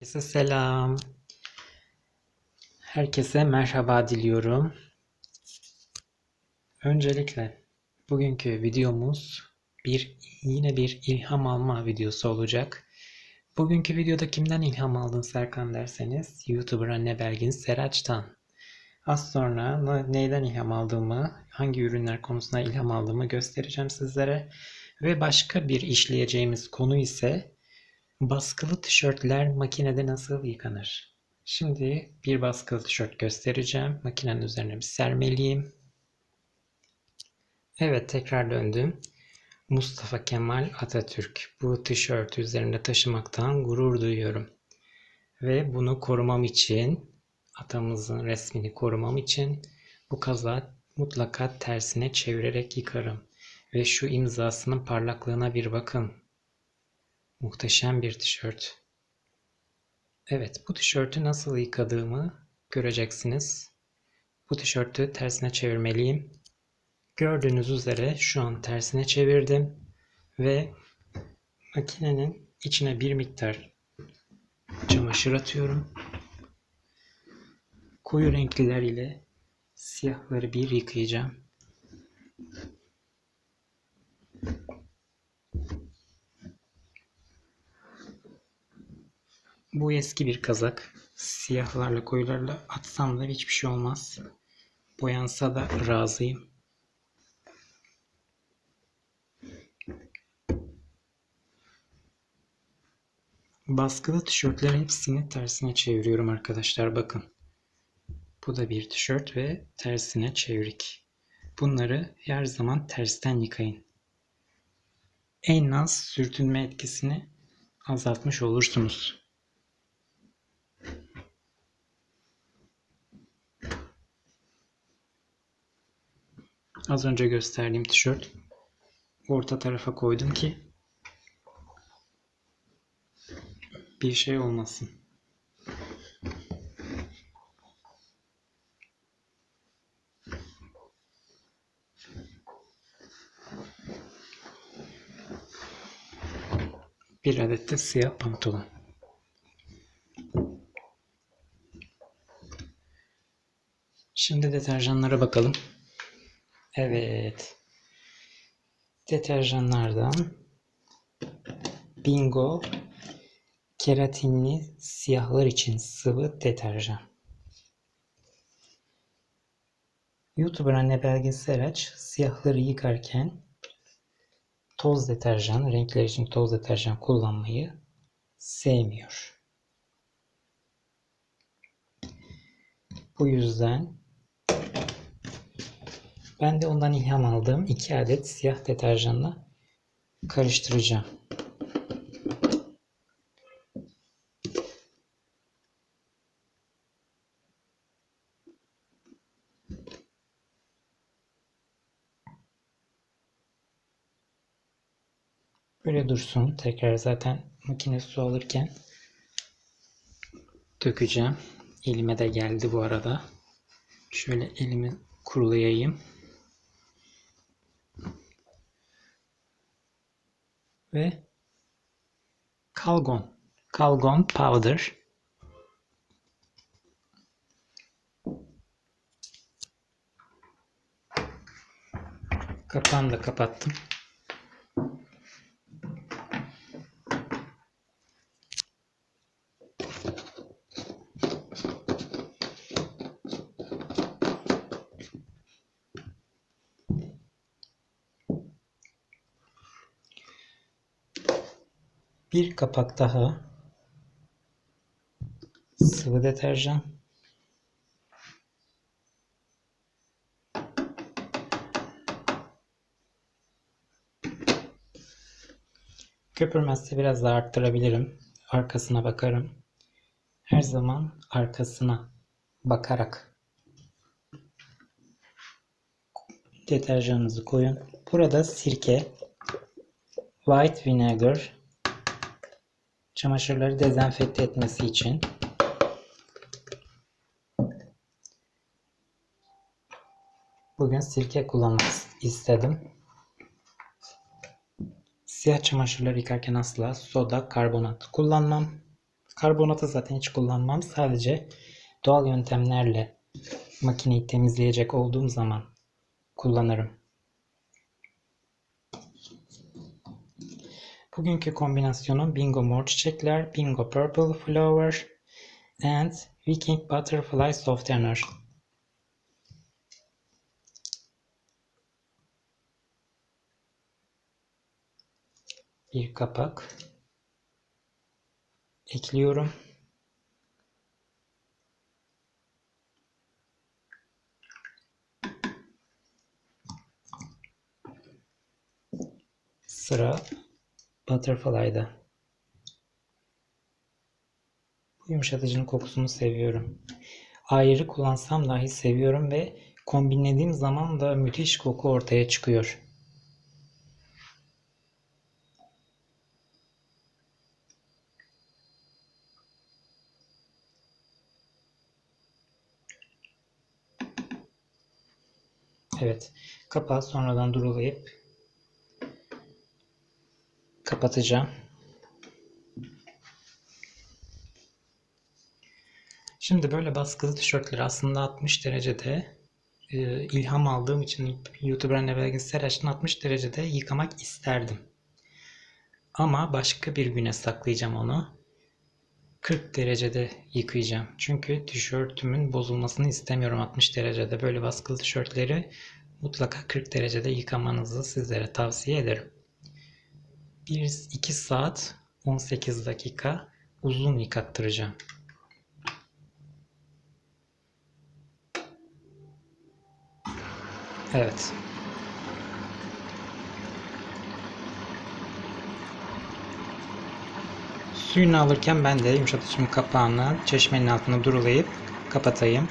Herkese selam. Herkese merhaba diliyorum. Öncelikle bugünkü videomuz bir yine bir ilham alma videosu olacak. Bugünkü videoda kimden ilham aldın Serkan derseniz YouTuber Anne Belgin Seraç'tan. Az sonra ne- neyden ilham aldığımı, hangi ürünler konusunda ilham aldığımı göstereceğim sizlere. Ve başka bir işleyeceğimiz konu ise Baskılı tişörtler makinede nasıl yıkanır? Şimdi bir baskılı tişört göstereceğim. Makinenin üzerine bir sermeleyeyim. Evet tekrar döndüm. Mustafa Kemal Atatürk. Bu tişörtü üzerinde taşımaktan gurur duyuyorum. Ve bunu korumam için, atamızın resmini korumam için bu kaza mutlaka tersine çevirerek yıkarım. Ve şu imzasının parlaklığına bir bakın. Muhteşem bir tişört. Evet, bu tişörtü nasıl yıkadığımı göreceksiniz. Bu tişörtü tersine çevirmeliyim. Gördüğünüz üzere şu an tersine çevirdim ve makinenin içine bir miktar çamaşır atıyorum. Koyu renkliler ile siyahları bir yıkayacağım. Bu eski bir kazak. Siyahlarla koyularla atsam da hiçbir şey olmaz. Boyansa da razıyım. Baskılı tişörtler hepsini tersine çeviriyorum arkadaşlar bakın. Bu da bir tişört ve tersine çevirik. Bunları her zaman tersten yıkayın. En az sürtünme etkisini azaltmış olursunuz. Az önce gösterdiğim tişört orta tarafa koydum ki bir şey olmasın. Bir adet de siyah pantolon. Şimdi deterjanlara bakalım. Evet. Deterjanlardan Bingo keratinli siyahlar için sıvı deterjan. YouTuber anne Belgin Seraç siyahları yıkarken toz deterjan, renkler için toz deterjan kullanmayı sevmiyor. Bu yüzden ben de ondan ilham aldığım iki adet siyah deterjanla karıştıracağım. Böyle dursun. Tekrar zaten makine su alırken dökeceğim. Elime de geldi bu arada. Şöyle elimi kurulayayım. Ve kalgon. Kalgon powder. Kapağını da kapattım. Bir kapak daha sıvı deterjan. Köpürmezse biraz daha arttırabilirim. Arkasına bakarım. Her zaman arkasına bakarak deterjanınızı koyun. Burada sirke, white vinegar, çamaşırları dezenfekte etmesi için bugün sirke kullanmak istedim. Siyah çamaşırları yıkarken asla soda, karbonat kullanmam. Karbonatı zaten hiç kullanmam. Sadece doğal yöntemlerle makineyi temizleyecek olduğum zaman kullanırım. Bugünkü kombinasyonum Bingo Mor Çiçekler, Bingo Purple Flower and Viking Butterfly Softener. Bir kapak ekliyorum. Sıra Butterfly'da. Bu yumuşatıcının kokusunu seviyorum. Ayrı kullansam dahi seviyorum ve kombinlediğim zaman da müthiş koku ortaya çıkıyor. Evet. Kapağı sonradan durulayıp kapatacağım. Şimdi böyle baskılı tişörtleri aslında 60 derecede e, ilham aldığım için YouTuber anne belgesel açtım 60 derecede yıkamak isterdim. Ama başka bir güne saklayacağım onu. 40 derecede yıkayacağım. Çünkü tişörtümün bozulmasını istemiyorum 60 derecede. Böyle baskılı tişörtleri mutlaka 40 derecede yıkamanızı sizlere tavsiye ederim. 1-2 saat 18 dakika uzun yıkattıracağım. Evet. Suyunu alırken ben de yumuşatıcımın kapağını çeşmenin altına durulayıp kapatayım.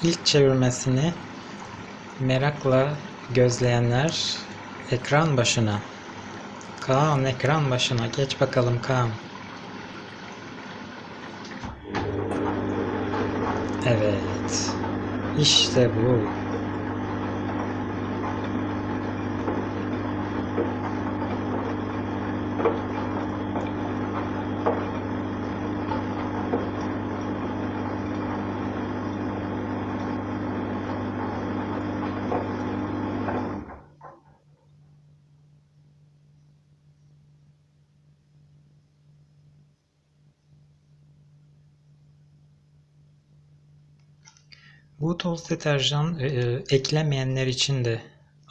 İlk çevirmesini merakla gözleyenler ekran başına. Kaan ekran başına. Geç bakalım Kaan. Evet. İşte bu. Bu toz deterjan e, e, eklemeyenler için de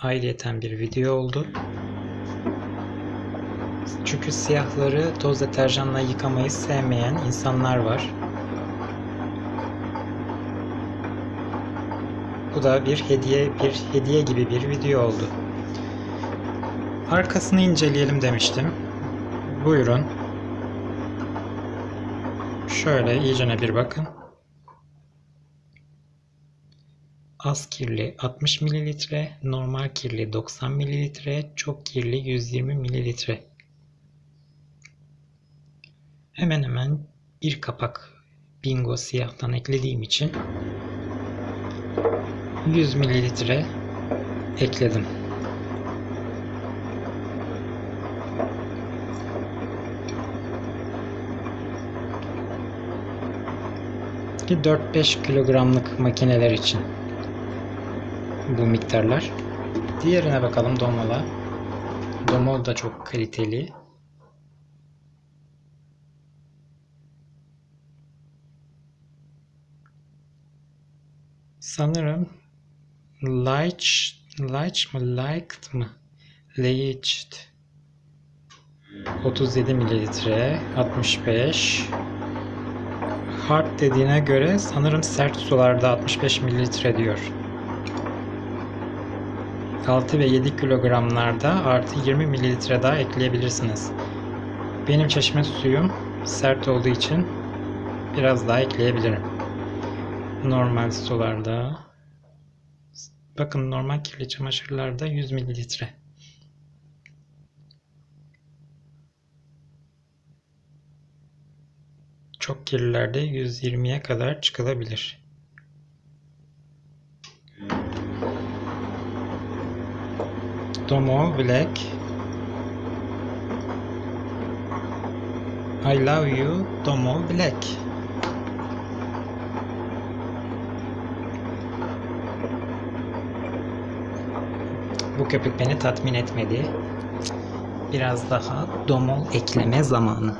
ayrıyeten bir video oldu. Çünkü siyahları toz deterjanla yıkamayı sevmeyen insanlar var. Bu da bir hediye bir hediye gibi bir video oldu. Arkasını inceleyelim demiştim. Buyurun. Şöyle iyicene bir bakın. Az kirli 60 ml, normal kirli 90 ml, çok kirli 120 ml. Hemen hemen bir kapak Bingo siyahtan eklediğim için 100 ml ekledim. Ki 4-5 kilogramlık makineler için bu miktarlar. Diğerine bakalım Domol'a. Domol da çok kaliteli. Sanırım Leich, Leich mı? Liked mı? Leiched 37 mililitre 65 Hard dediğine göre sanırım sert sularda 65 mililitre diyor. 6 ve 7 kilogramlarda artı 20 mililitre daha ekleyebilirsiniz. Benim çeşme suyum sert olduğu için biraz daha ekleyebilirim. Normal sularda bakın normal kirli çamaşırlarda 100 mililitre. Çok kirlilerde 120'ye kadar çıkılabilir. Domo Black. I love you Domo Black. Bu köpük beni tatmin etmedi. Biraz daha domol ekleme zamanı.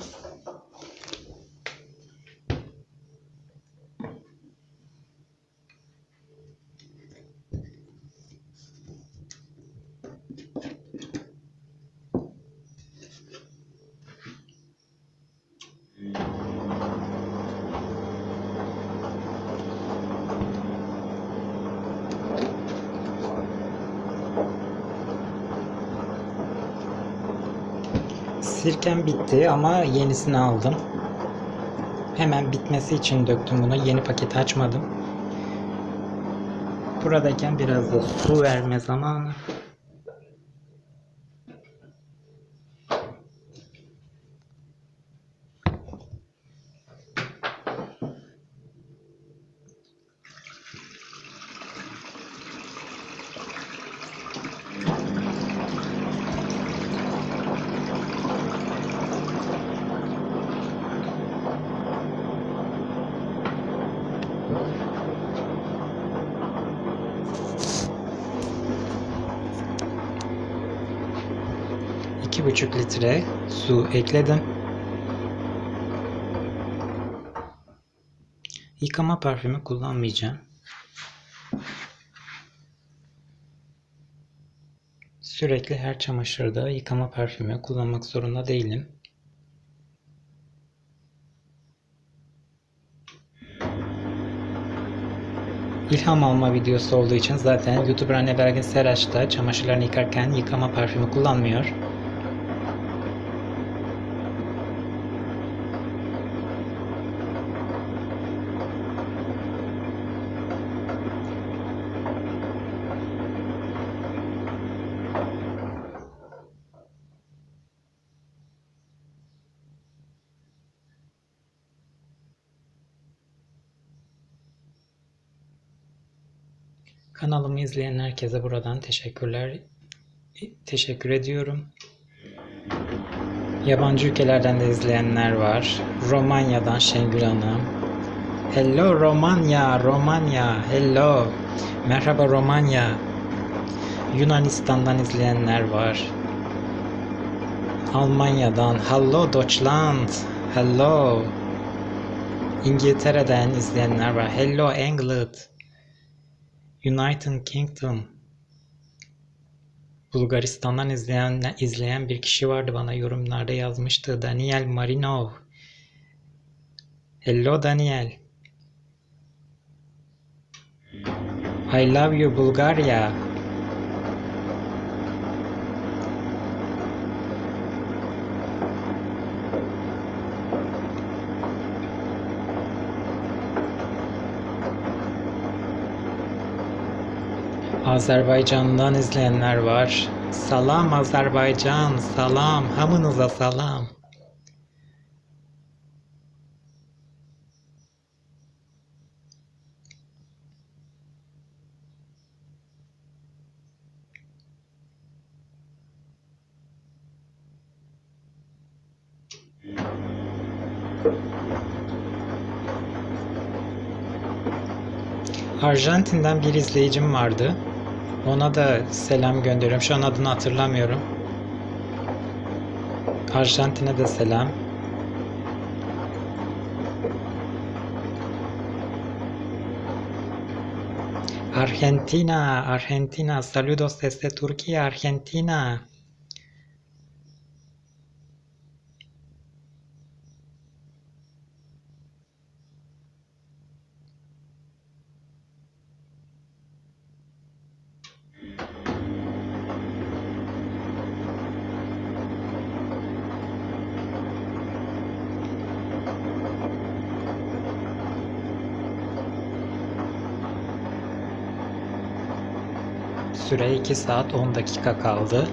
Sirkem bitti ama yenisini aldım. Hemen bitmesi için döktüm bunu. Yeni paketi açmadım. Buradayken biraz da su verme zamanı. İki buçuk litre su ekledim. Yıkama parfümü kullanmayacağım. Sürekli her çamaşırda yıkama parfümü kullanmak zorunda değilim. İlham alma videosu olduğu için zaten YouTuber Anne Belgin Seraç da çamaşırlarını yıkarken yıkama parfümü kullanmıyor. Kanalımı izleyen herkese buradan teşekkürler. Teşekkür ediyorum. Yabancı ülkelerden de izleyenler var. Romanya'dan Şengül Hanım. Hello Romanya, Romanya, hello. Merhaba Romanya. Yunanistan'dan izleyenler var. Almanya'dan Hello Deutschland, hello. İngiltere'den izleyenler var. Hello England. United Kingdom. Bulgaristan'dan izleyen izleyen bir kişi vardı bana yorumlarda yazmıştı. Daniel Marinov. Hello Daniel. I love you Bulgaria. Azerbaycan'dan izleyenler var. Salam Azerbaycan, salam, hamınıza salam. Arjantin'den bir izleyicim vardı. Ona da selam gönderiyorum. Şu an adını hatırlamıyorum. Arjantin'e de selam. Argentina, Argentina. Saludos desde Turquía, Argentina. 2 saat 10 dakika kaldı.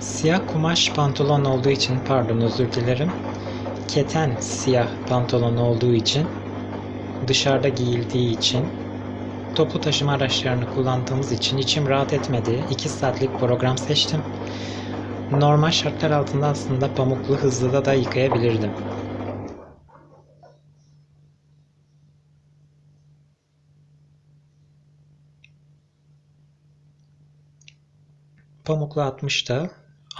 Siyah kumaş pantolon olduğu için pardon özür dilerim. Keten siyah pantolon olduğu için dışarıda giyildiği için toplu taşıma araçlarını kullandığımız için içim rahat etmedi. 2 saatlik program seçtim. Normal şartlar altında aslında pamuklu hızlıda da yıkayabilirdim. Pamuklu 60'da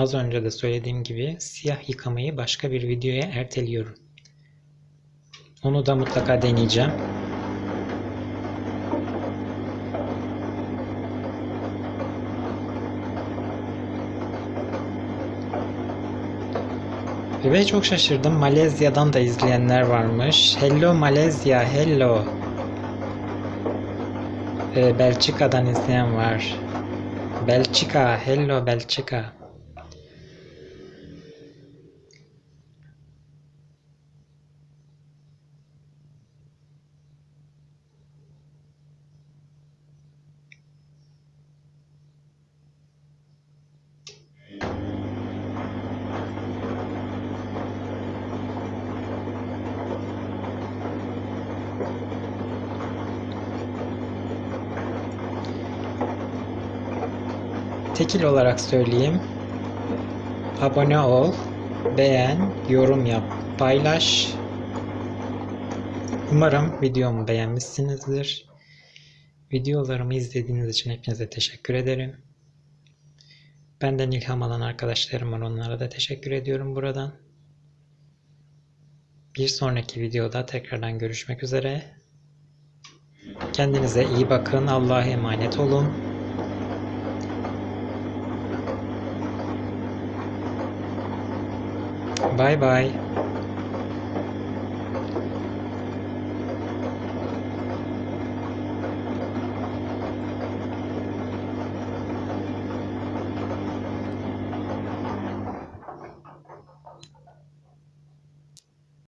az önce de söylediğim gibi siyah yıkamayı başka bir videoya erteliyorum. Onu da mutlaka deneyeceğim. Ve çok şaşırdım. Malezya'dan da izleyenler varmış. Hello Malezya, hello. Ee, Belçika'dan izleyen var. Belçika, hello Belçika. Tekil olarak söyleyeyim. Abone ol, beğen, yorum yap, paylaş. Umarım videomu beğenmişsinizdir. Videolarımı izlediğiniz için hepinize teşekkür ederim. Benden ilham alan arkadaşlarım var. Onlara da teşekkür ediyorum buradan. Bir sonraki videoda tekrardan görüşmek üzere. Kendinize iyi bakın. Allah'a emanet olun. Bye bye.